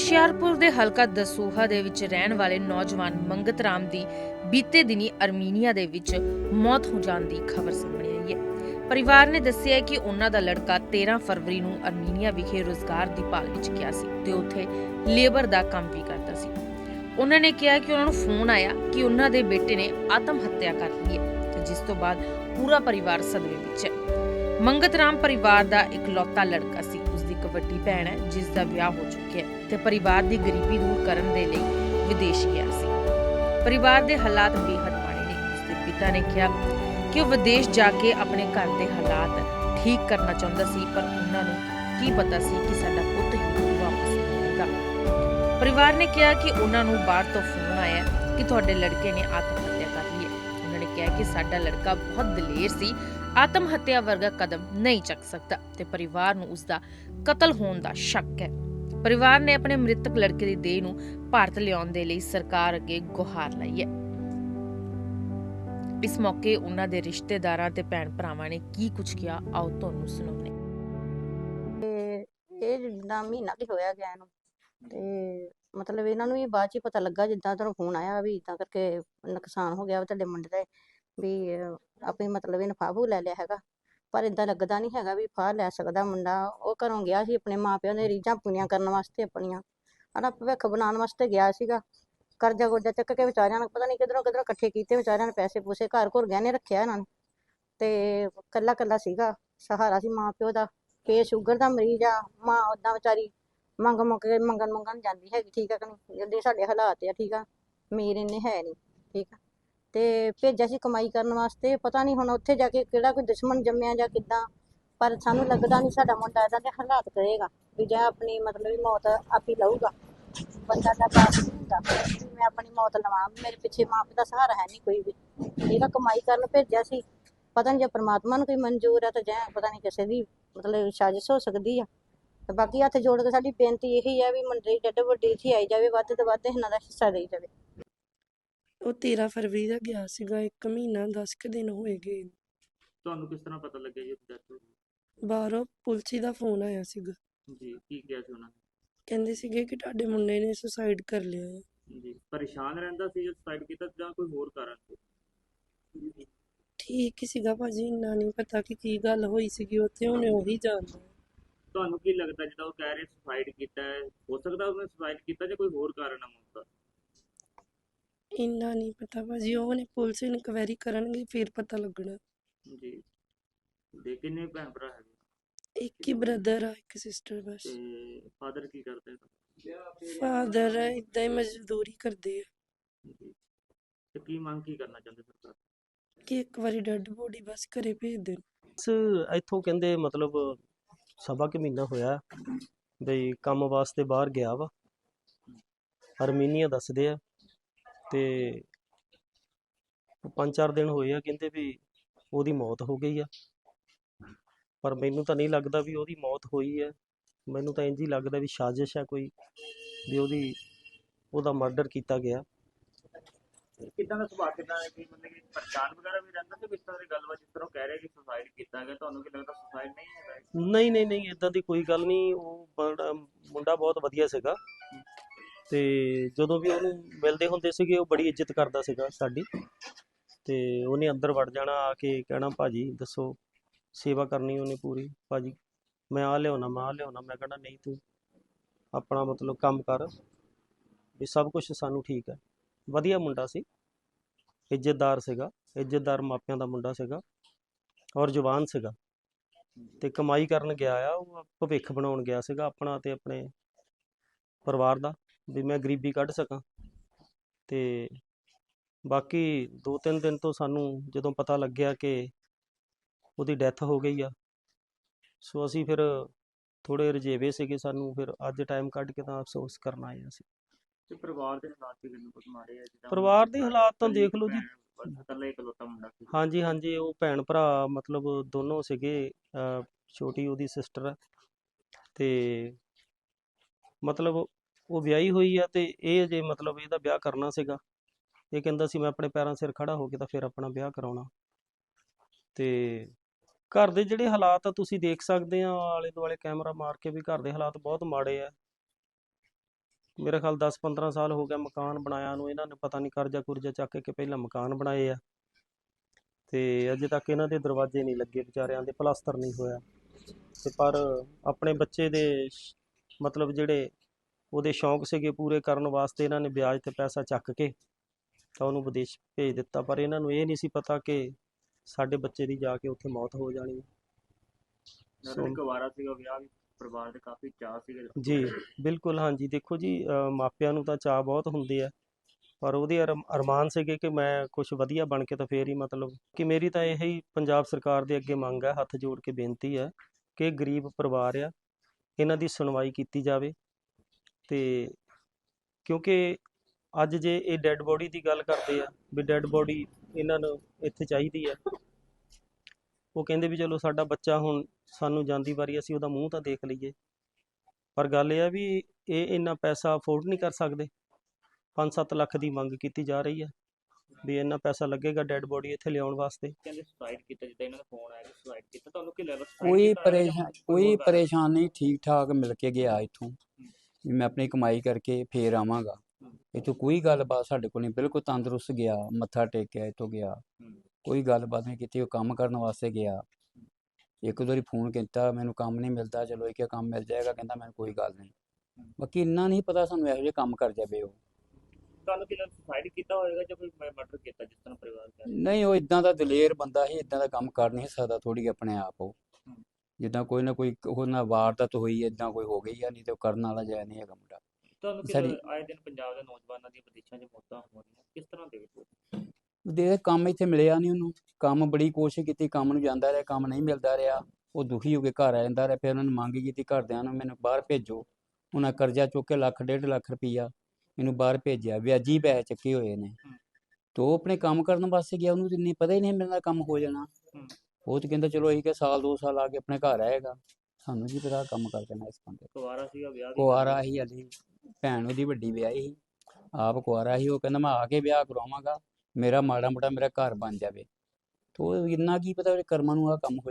ਹੁਸ਼ਿਆਰਪੁਰ ਦੇ ਹਲਕਾ ਦਸੂਹਾ ਦੇ ਵਿੱਚ ਰਹਿਣ ਵਾਲੇ ਨੌਜਵਾਨ ਮੰਗਤ ਰਾਮ ਦੀ ਬੀਤੇ ਦਿਨੀ ਅਰਮੀਨੀਆ ਦੇ ਵਿੱਚ ਮੌਤ ਹੋ ਜਾਣ ਦੀ ਖਬਰ ਸਾਹਮਣੇ ਆਈ ਹੈ। ਪਰਿਵਾਰ ਨੇ ਦੱਸਿਆ ਕਿ ਉਹਨਾਂ ਦਾ ਲੜਕਾ 13 ਫਰਵਰੀ ਨੂੰ ਅਰਮੀਨੀਆ ਵਿਖੇ ਰੋਜ਼ਗਾਰ ਦੀ ਭਾਲ ਵਿੱਚ ਗਿਆ ਸੀ ਤੇ ਉੱਥੇ ਲੇਬਰ ਦਾ ਕੰਮ ਵੀ ਕਰਦਾ ਸੀ। ਉਹਨਾਂ ਨੇ ਕਿਹਾ ਕਿ ਉਹਨਾਂ ਨੂੰ ਫੋਨ ਆਇਆ ਕਿ ਉਹਨਾਂ ਦੇ ਬੇਟੇ ਨੇ ਆਤਮ ਹੱਤਿਆ ਕਰ ਲਈ ਹੈ ਤੇ ਜਿਸ ਤੋਂ ਬਾਅਦ ਪੂਰਾ ਪਰਿਵਾਰ ਸਦਮੇ ਵਿੱਚ ਹੈ। ਮੰਗਤ ਰਾਮ ਪਰਿਵਾਰ ਦਾ ਇਕਲੌਤਾ ਲੜਕਾ ਸੀ। ਇੱਕ ਵੱਡੀ ਭੈਣ ਹੈ, ਜਿਸ ਦਾ ਵਿਆਹ ਹੋ ਚੁੱਕਿਆ ਹੈ ਤੇ ਪਰਿਵਾਰ ਦੀ ਗਰੀਬੀ ਦੂਰ ਕਰਨ ਦੇ ਲਈ ਵਿਦੇਸ਼ ਗਿਆ ਸੀ। ਪਰਿਵਾਰ ਦੇ ਹਾਲਾਤ ਬੇਹੱਦ ਮਾੜੇ ਨੇ। ਉਸ ਦੇ ਪਿਤਾ ਨੇ ਕਿਹਾ ਕਿ ਉਹ ਵਿਦੇਸ਼ ਜਾ ਕੇ ਆਪਣੇ ਘਰ ਦੇ ਹਾਲਾਤ ਠੀਕ ਕਰਨਾ ਚਾਹੁੰਦਾ ਸੀ, ਪਰ ਉਹਨਾਂ ਨੂੰ ਕੀ ਪਤਾ ਸੀ ਕਿ ਸਾਡਾ ਪੁੱਤ ਹੀ ਵਾਪਸ ਆਏਗਾ ਪਰਿਵਾਰ ਨੇ ਕਿਹਾ ਕਿ ਉਹਨਾਂ ਨੂੰ ਬਾਹਰ ਤੋਂ ਫੋਨ ਆਇਆ ਕਿ ਤੁਹਾਡੇ ਲੜਕੇ ਨੇ ਆਤਮ ਕਿਹਾ ਕਿ ਸਾਡਾ ਲੜਕਾ ਬਹੁਤ ਦਲੇਰ ਸੀ। ਆਤਮ ਹੱਤਿਆ ਵਰਗਾ ਕਦਮ ਨਹੀਂ ਚੱਕ ਸਕਦਾ ਤੇ ਪਰਿਵਾਰ ਨੂੰ ਉਸ ਦਾ ਕਤਲ ਹੋਣ ਦਾ ਸ਼ੱਕ ਹੈ। ਪਰਿਵਾਰ ਨੇ ਆਪਣੇ ਮ੍ਰਿਤਕ ਲੜਕੇ ਦੀ ਦੇਹ ਨੂੰ ਭਾਰਤ ਲਿਆਉਣ ਦੇ ਲਈ ਸਰਕਾਰ ਅੱਗੇ ਗੁਹਾਰ ਲਾਈ ਹੈ। ਇਸ ਮੌਕੇ ਉਹਨਾਂ ਦੇ ਰਿਸ਼ਤੇਦਾਰਾਂ ਤੇ ਭੈਣ ਭਰਾਵਾਂ ਨੇ ਕੀ ਕੁਝ ਕਿਹਾ? ਆਓ ਤੁਹਾਨੂੰ ਸੁਣਾਉਂਦੇ ਇਹ ਜਿੱਦਾਂ ਮਹੀਨਾ ਕੁ ਹੋਇਆ ਗਿਆ ਇਹਨੂੰ, ਤੇ ਮਤਲਬ ਇਹਨਾਂ ਨੂੰ ਵੀ ਬਾਅਦ ਚ ਪਤਾ ਲੱਗਾ ਜਿੱਦਾਂ ਤੁਹਾਨੂੰ ਫੋਨ ਆਇਆ ਵੀ ਇਦਾਂ ਕਰਕੇ ਨੁਕਸਾਨ ਹੋ ਗਿਆ ਵਾ ਤੁਹਾਡੇ ਮੁੰਡੇ ਦਾ। ਵੀ ਅਹ, ਆਪਣੀ ਮਤਲਬ ਇਹਨੇ ਫਾਹੂ ਲੈ ਲਿਆ ਹੈਗਾ। ਪਰ ਇਦਾਂ ਲੱਗਦਾ ਨਹੀਂ ਹੈਗਾ ਵੀ ਫਾਹ ਲੈ ਸਕਦਾ ਮੁੰਡਾ। ਉਹ ਘਰੋਂ ਗਿਆ ਸੀ ਆਪਣੇ ਮਾਪਿਆਂ ਦੇ ਰੀਝਾਂ ਪੂਰੀਆਂ ਕਰਨ ਵਾਸਤੇ ਆਪਣੀਆਂ। ਹਨਾ ਭਵਿੱਖ ਬਣਾਉਣ ਵਾਸਤੇ ਗਿਆ ਸੀਗਾ। ਕਰਜ਼ਾ ਗੁਰਜ਼ਾ ਚੱਕ ਕੇ ਵਿਚਾਰਿਆਂ ਨੇ ਪਤਾ ਨਹੀਂ ਕਿਧਰੋਂ ਕਿਧਰੋਂ ਇਕੱਠੇ ਕੀਤੇ। ਵਿਚਾਰਿਆਂ ਨੇ ਪੈਸੇ ਪੂਸੇ ਘਰ ਘਰ ਗਹਿਣੇ ਰੱਖਿਆ ਇਹਨਾਂ ਨੇ। ਤੇ ਕੱਲਾ ਕੱਲਾ ਸੀਗਾ। ਸਹਾਰਾ ਸੀ ਮਾਂ ਪਿਓ ਦਾ। ਫੇਰ ਸ਼ੂਗਰ ਦਾ ਮਰੀਜ਼ ਆ। ਮਾਂ ਓਦਾਂ ਵਿਚਾਰੀ ਮੰਗ ਮੰਗ ਕੇ ਮੰਗਣ ਮੰਗਣ ਜਾਂਦੀ ਹੈਗੀ ਠੀਕ ਆ ਕਿ ਨਹੀਂ? ਸਾਡੇ ਹਾਲਾਤ ਆ ਠੀਕ ਆ। ਅਮੀਰ ਇੰਨੇ ਹੈ ਨਹੀਂ ਠੀਕ ਆ। ਤੇ ਭੇਜਿਆ ਸੀ ਕਮਾਈ ਕਰਨ ਵਾਸਤੇ, ਪਤਾ ਨਹੀਂ ਹੁਣ ਉੱਥੇ ਜਾ ਕੇ ਕਿਹੜਾ ਕੋਈ ਦੁਸ਼ਮਣ ਜੰਮਿਆ ਜਾਂ ਕਿੱਦਾਂ, ਪਰ ਸਾਨੂੰ ਲੱਗਦਾ ਨਹੀਂ ਸਾਡਾ ਮੁੰਡਾ ਇਹਦਾ ਦੇ ਹਾਲਾਤ ਕਰੇਗਾ, ਵੀ ਜਾਂ ਆਪਣੀ ਮਤਲਬ ਵੀ ਮੌਤ ਆਪ ਹੀ ਲਊਗਾ ਬੰਦਾ ਦਾ ਬਾਪ ਹੁੰਦਾ ਮੈਂ ਆਪਣੀ ਮੌਤ ਲਵਾਂ ਮੇਰੇ ਪਿੱਛੇ ਮਾਂ ਪਿਓ ਦਾ ਸਹਾਰਾ ਹੈ ਨਹੀਂ ਕੋਈ ਵੀ। ਇਹਦਾ ਕਮਾਈ ਕਰਨ ਭੇਜਿਆ ਸੀ, ਪਤਾ ਨਹੀਂ ਜੇ ਪ੍ਰਮਾਤਮਾ ਨੂੰ ਕੋਈ ਮਨਜ਼ੂਰ ਹੈ ਤਾਂ ਜਾਂ ਪਤਾ ਨਹੀਂ ਕਿਸੇ ਦੀ ਮਤਲਬ ਸਾਜ਼ਿਸ਼ ਹੋ ਸਕਦੀ ਆ। ਤੇ ਬਾਕੀ ਹੱਥ ਜੋੜ ਕੇ ਸਾਡੀ ਬੇਨਤੀ ਇਹੀ ਹੈ ਵੀ ਮੰਡਲੀ ਜੱਡ ਵੱਡੀ ਇੱਥੇ ਆਈ ਜਾਵੇ, ਵੱਧ ਤੋਂ ਵੱਧ ਇਹਨਾਂ ਦਾ ਹਿੱਸਾ ਦੇਈ ਜਾਵੇ। ਉਹ 13 ਫਰਵਰੀ ਦਾ ਗਿਆ ਸੀਗਾ ਇੱਕ ਮਹੀਨਾ 10 ਕੁ ਦਿਨ ਹੋਏ ਗਏ। ਨੂੰ। ਤੁਹਾਨੂੰ ਕਿਸ ਤਰ੍ਹਾਂ ਪਤਾ ਲੱਗਿਆ ਜੀ ਡੈਥ ਹੋ ਗਈ ਬਾਹਰੋਂ ਪੁਲਿਸ ਦਾ ਫੋਨ ਆਇਆ ਸੀਗਾ। ਜੀ ਕੀ ਕਿਹਾ ਸੀ ਉਹਨਾਂ ਕਹਿੰਦੇ ਸੀਗੇ ਕਿ ਤੁਹਾਡੇ ਮੁੰਡੇ ਨੇ ਸੁਸਾਈਡ ਕਰ ਲਿਆ ਹੈ। ਨੇ ਜੀ ਪਰੇਸ਼ਾਨ ਰਹਿੰਦਾ ਸੀ ਜਦ ਸੁਸਾਈਡ ਕੀਤਾ ਜਾਂ ਕੋਈ ਹੋਰ ਕਾਰਨ ਸੀ? ਠੀਕ ਹੀ ਸੀਗਾ ਭਾਜੀ ਇੰਨਾ ਨਹੀਂ ਪਤਾ ਕਿ ਕੀ ਗੱਲ ਹੋਈ ਸੀਗੀ ਉੱਥੇ ਉਹਨੇ ਉਹੀ ਜਾਣਦਾ। ਤੁਹਾਨੂੰ ਕੀ ਲੱਗਦਾ ਜਿਹੜਾ ਉਹ ਕਹਿ ਰਹੇ ਸੁਸਾਈਡ ਕੀਤਾ ਹੈ ਹੋ ਸਕਦਾ ਉਹਨੇ ਸੁਸਾਈਡ ਕੀਤਾ ਜਾਂ ਕੋਈ ਹੋਰ ਕਾਰਨ ਹੈ ਮੌਤ ਦਾ ਇੰਨਾ ਨਹੀਂ ਪਤਾ ਭਾਜੀ ਉਹਨੇ ਪੁਲਿਸ ਇਨਕੁਆਇਰੀ ਕਰਨਗੇ ਫਿਰ ਪਤਾ ਲੱਗਣਾ। ਜੀ। ਦੇ ਕਿੰਨੇ ਭੈਣ ਭਰਾ ਹੈਗੇ? ਇੱਕ ਹੀ ਬ੍ਰਦਰ ਆ ਇੱਕ ਸਿਸਟਰ ਬਸ। ਤੇ ਫਾਦਰ ਕੀ ਕਰਦੇ ਨੇ? ਫਾਦਰ ਇਦਾਂ ਹੀ ਮਜ਼ਦੂਰੀ ਕਰਦੇ ਆ। ਜੀ। ਤੇ ਕੀ ਮੰਗ ਕੀ ਕਰਨਾ ਚਾਹੁੰਦੇ ਸਰਕਾਰ ਕਿ ਇੱਕ ਵਾਰੀ ਡੈਡ ਬੋਡੀ ਬਸ ਘਰੇ ਭੇਜ ਦੇਣ। ਬਸ ਇੱਥੋਂ ਕਹਿੰਦੇ ਮਤਲਬ ਸਵਾ ਕੁ ਮਹੀਨਾ ਹੋਇਆ ਬਈ ਕੰਮ ਵਾਸਤੇ ਬਾਹਰ ਗਿਆ ਵਾ। ਅਰਮੀਨੀਆ ਦੱਸਦੇ ਆ ਤੇ ਪੰਜ ਚਾਰ ਦਿਨ ਹੋਏ ਆ ਕਹਿੰਦੇ ਵੀ ਉਹਦੀ ਮੌਤ ਹੋ ਗਈ ਆ। ਪਰ ਮੈਨੂੰ ਤਾਂ ਨਹੀਂ ਲੱਗਦਾ ਵੀ ਉਹਦੀ ਮੌਤ ਹੋਈ ਹੈ ਮੈਨੂੰ ਤਾਂ ਇੰਝ ਹੀ ਲੱਗਦਾ ਵੀ ਸਾਜ਼ਿਸ਼ ਹੈ ਕੋਈ ਵੀ ਉਹਦੀ ਉਹਦਾ ਮਰਡਰ ਕੀਤਾ ਗਿਆ। ਕਿੱਦਾਂ ਦਾ ਸੁਭਾਅ ਕਿੱਦਾਂ ਹੈ ਕਿ ਮਤਲਬ ਕਿ ਪਰੇਸ਼ਾਨ ਵਗੈਰਾ ਵੀ ਰਹਿੰਦਾ ਤੇ ਕਿਸ ਤਰ੍ਹਾਂ ਦੀ ਗੱਲਬਾਤ ਜਿਸ ਤਰ੍ਹਾਂ ਕਹਿ ਰਹੇ ਕਿ ਸੁਸਾਈਡ ਕੀਤਾ ਗਿਆ ਤੁਹਾਨੂੰ ਕੀ ਲੱਗਦਾ ਸੁਸਾਈਡ ਨਹੀਂ ਇਹ? ਨਹੀਂ ਨਹੀਂ ਨਹੀਂ ਇਦਾਂ ਦੀ ਕੋਈ ਗੱਲ ਨਹੀਂ। ਉਹ ਮੁੰਡਾ ਬਹੁਤ ਵਧੀਆ ਸੀਗਾ। ਤੇ ਜਦੋਂ ਵੀ ਉਹਨੂੰ ਮਿਲਦੇ ਹੁੰਦੇ ਸੀਗੇ, ਉਹ ਬੜੀ ਇੱਜ਼ਤ ਕਰਦਾ ਸੀਗਾ ਸਾਡੀ। ਤੇ ਉਹਨੇ ਅੰਦਰ ਵੜ ਜਾਣਾ, ਆ ਕੇ ਕਹਿਣਾ, ਭਾਜੀ, ਦੱਸੋ, ਸੇਵਾ ਕਰਨੀ ਉਹਨੇ ਪੂਰੀ? ਭਾਜੀ, ਮੈਂ ਆ ਲਿਆਉਣਾ, ਮੈਂ ਆ ਲਿਆਉਣਾ। ਮੈਂ ਕਹਿਣਾ, ਨਹੀਂ, ਤੂੰ ਆਪਣਾ ਮਤਲਬ ਕੰਮ ਕਰ। ਵੀ ਸਭ ਕੁਝ ਸਾਨੂੰ ਠੀਕ ਹੈ। ਵਧੀਆ ਮੁੰਡਾ ਸੀ। ਇੱਜ਼ਤਦਾਰ ਸੀਗਾ। ਇੱਜ਼ਤਦਾਰ ਮਾਪਿਆਂ ਦਾ ਮੁੰਡਾ ਸੀਗਾ ਔਰ ਜਵਾਨ ਸੀਗਾ। ਤੇ ਕਮਾਈ ਕਰਨ ਗਿਆ ਆ, ਉਹ ਭਵਿੱਖ ਬਣਾਉਣ ਗਿਆ ਸੀਗਾ ਆਪਣਾ ਤੇ ਆਪਣੇ ਪਰਿਵਾਰ ਦਾ। ਵੀ ਮੈਂ ਗਰੀਬੀ ਕੱਢ ਸਕਾਂ। ਤੇ ਬਾਕੀ 2-3 ਦਿਨ ਤੋਂ ਸਾਨੂੰ ਜਦੋਂ ਪਤਾ ਲੱਗਿਆ ਕਿ ਉਹਦੀ ਡੈਥ ਹੋ ਗਈ ਆ ਸੋ ਅਸੀਂ ਫਿਰ ਥੋੜੇ ਰਜੇਵੇ ਸੀਗੇ ਸਾਨੂੰ ਫਿਰ ਅੱਜ ਟਾਈਮ ਕੱਢ ਕੇ ਤਾਂ ਅਫਸੋਸ ਕਰਨ ਆਏ ਅਸੀਂ। ਤੇ ਪਰਿਵਾਰ ਦੇ ਹਾਲਾਤ ਵੀ ਕਿੰਨੇ ਕੁ ਮਾੜੇ ਆ ਜਿੱਦਾਂ ਪਰਿਵਾਰ ਦੇ ਹਾਲਾਤ ਤਾਂ ਦੇਖ ਲਓ ਜੀ। ਇਕੱਲਾ ਇਕਲੌਤਾ ਮੁੰਡਾ ਸੀ। ਹਾਂਜੀ ਹਾਂਜੀ ਉਹ ਭੈਣ ਭਰਾ ਮਤਲਬ ਦੋਨੋਂ ਸੀਗੇ ਛੋਟੀ ਉਹਦੀ ਸਿਸਟਰ ਤੇ ਮਤਲਬ ਉਹ ਵਿਆਹੀ ਹੋਈ ਆ ਤੇ ਇਹ ਜੇ ਮਤਲਬ ਇਹਦਾ ਵਿਆਹ ਕਰਨਾ ਸੀਗਾ। ਇਹ ਕਹਿੰਦਾ ਸੀ, ਮੈਂ ਆਪਣੇ ਪੈਰਾਂ ਸਿਰ ਖੜਾ ਹੋ ਕੇ ਤਾਂ ਫਿਰ ਆਪਣਾ ਵਿਆਹ ਕਰਾਉਣਾ। ਤੇ ਘਰ ਦੇ ਜਿਹੜੇ ਹਾਲਾਤ ਆ, ਤੁਸੀਂ ਦੇਖ ਸਕਦੇ ਆ ਆਲੇ ਦੁਆਲੇ ਕੈਮਰਾ ਮਾਰ ਕੇ ਵੀ ਘਰ ਦੇ ਹਾਲਾਤ ਬਹੁਤ ਮਾੜੇ ਆ। ਮੇਰਾ ਖਿਆਲ 10-15 ਸਾਲ ਹੋ ਗਿਆ ਮਕਾਨ ਬਣਾਇਆ ਨੂੰ, ਇਹਨਾਂ ਨੇ ਪਤਾ ਨਹੀਂ ਕਰਜ਼ਾ ਕੁਰਜ਼ਾ ਚੱਕ ਕੇ ਪਹਿਲਾਂ ਮਕਾਨ ਬਣਾਏ ਆ। ਤੇ ਅਜੇ ਤੱਕ ਇਹਨਾਂ ਦੇ ਦਰਵਾਜ਼ੇ ਨਹੀਂ ਲੱਗੇ ਵਿਚਾਰਿਆਂ ਦੇ ਪਲਾਸਟਰ ਨਹੀਂ ਹੋਇਆ। ਤੇ ਪਰ ਆਪਣੇ ਬੱਚੇ ਦੇ ਮਤਲਬ ਜਿਹੜੇ ਉਹਦੇ ਸ਼ੌਂਕ ਸੀਗੇ ਪੂਰੇ ਕਰਨ ਵਾਸਤੇ ਇਹਨਾਂ ਨੇ ਵਿਆਜ ਤੇ ਪੈਸਾ ਚੱਕ ਕੇ ਤਾਂ ਉਹਨੂੰ ਵਿਦੇਸ਼ ਭੇਜ ਦਿੱਤਾ ਪਰ ਇਹਨਾਂ ਨੂੰ ਇਹ ਨਹੀਂ ਸੀ ਪਤਾ ਕਿ ਸਾਡੇ ਬੱਚੇ ਦੀ ਜਾ ਕੇ ਉੱਥੇ ਮੌਤ ਹੋ ਜਾਣੀ ਹੈ। ਨਾਲੇ ਇੱਕ ਵਾਰਾ ਸੀਗਾ ਵਿਆਹ ਵੀ ਪਰਿਵਾਰ ਦੇ ਕਾਫੀ ਚਾਅ ਸੀਗੇ। ਜੀ ਬਿਲਕੁਲ ਹਾਂਜੀ। ਦੇਖੋ ਜੀ ਮਾਪਿਆਂ ਨੂੰ ਤਾਂ ਚਾਅ ਬਹੁਤ ਹੁੰਦੇ ਆ ਪਰ ਉਹਦੇ ਅਰਮ- ਅਰਮਾਨ ਸੀਗੇ ਕਿ ਮੈਂ ਕੁਝ ਵਧੀਆ ਬਣ ਕੇ ਤਾਂ ਫੇਰ ਹੀ ਮਤਲਬ ਕਿ ਮੇਰੀ ਤਾਂ ਇਹ ਹੀ ਪੰਜਾਬ ਸਰਕਾਰ ਦੇ ਅੱਗੇ ਮੰਗ ਹੈ ਹੱਥ ਜੋੜ ਕੇ ਬੇਨਤੀ ਹੈ ਕਿ ਗਰੀਬ ਪਰਿਵਾਰ ਆ ਇਹਨਾਂ ਦੀ ਸੁਣਵਾਈ ਕੀਤੀ ਜਾਵੇ। ਤੇ ਕਿਉਂਕਿ ਅੱਜ ਜੇ ਇਹ ਡੈੱਡ ਬੋਡੀ ਦੀ ਗੱਲ ਕਰਦੇ ਆ ਵੀ ਡੈੱਡ ਬੋਡੀ ਇਹਨਾਂ ਨੂੰ ਇੱਥੇ ਚਾਹੀਦੀ ਆ ਉਹ ਕਹਿੰਦੇ ਵੀ ਚਲੋ ਸਾਡਾ ਬੱਚਾ ਹੁਣ ਸਾਨੂੰ ਜਾਂਦੀ ਵਾਰੀ ਅਸੀਂ ਉਹਦਾ ਮੂੰਹ ਤਾਂ ਦੇਖ ਲਈਏ। ਪਰ ਗੱਲ ਇਹ ਆ ਵੀ ਇਹ ਇੰਨਾ ਪੈਸਾ ਅਫੋਰਡ ਨਹੀਂ ਕਰ ਸਕਦੇ। 5-7 ਲੱਖ ਦੀ ਮੰਗ ਕੀਤੀ ਜਾ ਰਹੀ ਹੈ ਵੀ ਇੰਨਾ ਪੈਸਾ ਲੱਗੇਗਾ ਡੈੱਡ ਬੋਡੀ ਇੱਥੇ ਲਿਆਉਣ ਵਾਸਤੇ। ਕਹਿੰਦੇ ਸੁਸਾਈਡ ਕੀਤਾ ਜਿੱਦਾਂ ਇਹਨਾਂ ਦਾ ਫੋਨ ਆਇਆ ਕਿ ਸੁਸਾਈਡ ਕੀਤਾ ਤੁਹਾਨੂੰ ਕੀ ਲੱਗਦਾ ਕੋਈ ਪਰੇਸ਼ਾਨ ਕੋਈ ਪਰੇਸ਼ਾਨ ਨਹੀਂ ਠੀਕ ਠਾਕ ਮਿਲ ਕੇ ਗਿਆ ਇੱਥੋਂ। ਵੀ ਮੈਂ ਆਪਣੀ ਕਮਾਈ ਕਰਕੇ ਫੇਰ ਆਵਾਂਗਾ। ਇੱਥੋਂ ਕੋਈ ਗੱਲਬਾਤ ਸਾਡੇ ਕੋਲ ਨਹੀਂ ਬਿਲਕੁਲ ਤੰਦਰੁਸਤ ਗਿਆ ਮੱਥਾ ਟੇਕਿਆ ਇੱਥੋਂ ਗਿਆ। ਕੋਈ ਗੱਲਬਾਤ ਨਹੀਂ ਕੀਤੀ ਉਹ ਕੰਮ ਕਰਨ ਵਾਸਤੇ ਗਿਆ। ਇੱਕ ਦੋ ਵਾਰੀ ਫੋਨ ਕੀਤਾ ਮੈਨੂੰ ਕੰਮ ਨਹੀਂ ਮਿਲਦਾ ਚਲੋ ਇਹ ਕਿ ਕੰਮ ਮਿਲ ਜਾਏਗਾ ਕਹਿੰਦਾ ਮੈਨੂੰ ਕੋਈ ਗੱਲ ਨਹੀਂ। ਬਾਕੀ ਇੰਨਾ ਨਹੀਂ ਪਤਾ ਸਾਨੂੰ ਇਹੋ ਜਿਹੇ ਕੰਮ ਕਰ ਜਾਵੇ ਉਹ। ਤੁਹਾਨੂੰ ਕੀ ਲੱਗਦਾ ਸੁਸਾਈਡ ਕੀਤਾ ਹੋਏਗਾ ਜਾਂ ਕੋਈ ਮਰਡਰ ਕੀਤਾ ਜਿਸ ਤਰ੍ਹਾਂ ਪਰਿਵਾਰ ਰਿਹਾ ਨਹੀਂ ਉਹ ਇਦਾਂ ਦਾ ਦਲੇਰ ਬੰਦਾ ਸੀ ਇਦਾਂ ਦਾ ਕੰਮ ਕਰ ਨਹੀਂ ਸਕਦਾ ਥੋੜੀ ਆਪਣੇ ਆਪ ਉਹ। ਜਿੱਦਾਂ ਕੋਈ ਨਾ ਕੋਈ ਉਹ ਨਾਲ ਵਾਰਦਾਤ ਹੋਈ ਇਦਾਂ ਕੋਈ ਹੋ ਗਈ ਆ ਨਹੀਂ ਤੇ ਉਹ ਕਰਨ ਵਾਲਾ ਜਿਹਾ ਨਹੀਂ ਹੈਗਾ ਮੁੰਡਾ। ਤੁਹਾਨੂੰ ਕੀ ਆਏ ਦਿਨ ਪੰਜਾਬ ਦੇ ਨੌਜਵਾਨਾਂ ਦੀਆਂ ਵਿਦੇਸ਼ਾਂ 'ਚ ਮੌਤਾਂ ਹੋ ਰਹੀਆਂ ਕਿਸ ਤਰ੍ਹਾਂ ਦੇ ਵਿੱਚ ਦੇ ਕੰਮ ਇੱਥੇ ਮਿਲਿਆ ਨਹੀਂ ਉਹਨੂੰ। ਕੰਮ ਬੜੀ ਕੋਸ਼ਿਸ਼ ਕੀਤੀ ਕੰਮ ਨੂੰ ਜਾਂਦਾ ਰਿਹਾ ਕੰਮ ਨਹੀਂ ਮਿਲਦਾ ਰਿਹਾ। ਉਹ ਦੁਖੀ ਹੋ ਕੇ ਘਰ ਆ ਜਾਂਦਾ ਰਿਹਾ ਫਿਰ ਉਹਨਾਂ ਨੇ ਮੰਗ ਕੀਤੀ ਘਰਦਿਆਂ ਨੂੰ ਮੈਨੂੰ ਬਾਹਰ ਭੇਜੋ। ਉਹਨਾਂ ਕਰਜ਼ਾ ਚੁੱਕ ਕੇ ਲੱਖ ਡੇਢ ਲੱਖ ਰੁਪਈਆ ਮੈਨੂੰ ਬਾਹਰ ਭੇਜਿਆ। ਵਿਆਜੀ ਪੈਸੇ ਚੱਕੇ ਹੋਏ ਨੇ। ਤੋ ਉਹ ਆਪਣੇ ਕੰਮ ਕਰਨ ਵਾਸਤੇ ਗਿਆ ਉਹਨੂੰ ਤਾਂ ਪਤਾ ਹੀ ਨਹੀਂ ਮੇਰੇ ਨਾਲ ਕੰਮ ਹੋ ਜਾਣਾ। ਹਮ। ਉਹ ਤਾਂ ਕਹਿੰਦਾ ਚਲੋ ਅਸੀਂ ਕਿ ਸਾਲ ਦੋ ਸਾਲ ਆ ਕੇ ਆਪਣੇ ਘਰ ਆਏਗਾ। ਸਾਨੂੰ ਕੀ ਪਤਾ ਕੰਮ ਕਰ ਦੇਣਾ ਇਸ ਬੰਦੇ ਕੁਵਾਰਾ ਸੀਗਾ ਵਿਆਹ ਵੀ ਕੁਆਰਾ ਹੀ ਹਲੀ। ਭੈਣ ਉਹਦੀ ਵੱਡੀ ਵਿਆਹੀ ਸੀ। ਆਪ ਕੁਆਰਾ ਸੀ ਉਹ ਕਹਿੰਦਾ ਮੈਂ ਆ ਕੇ ਵਿਆਹ ਕਰਾਵਾਂਗਾ। ਮੇਰਾ ਮਾੜਾ ਮੋਟਾ ਮੇਰਾ ਘਰ ਬਣ ਜਾਵੇ। ਤੋ ਇੰਨਾ ਕੀ ਪਤਾ ਉਹਦੇ ਕਰਮਾਂ ਨੂੰ ਆ ਕੰਮ ਹੋਇਆ।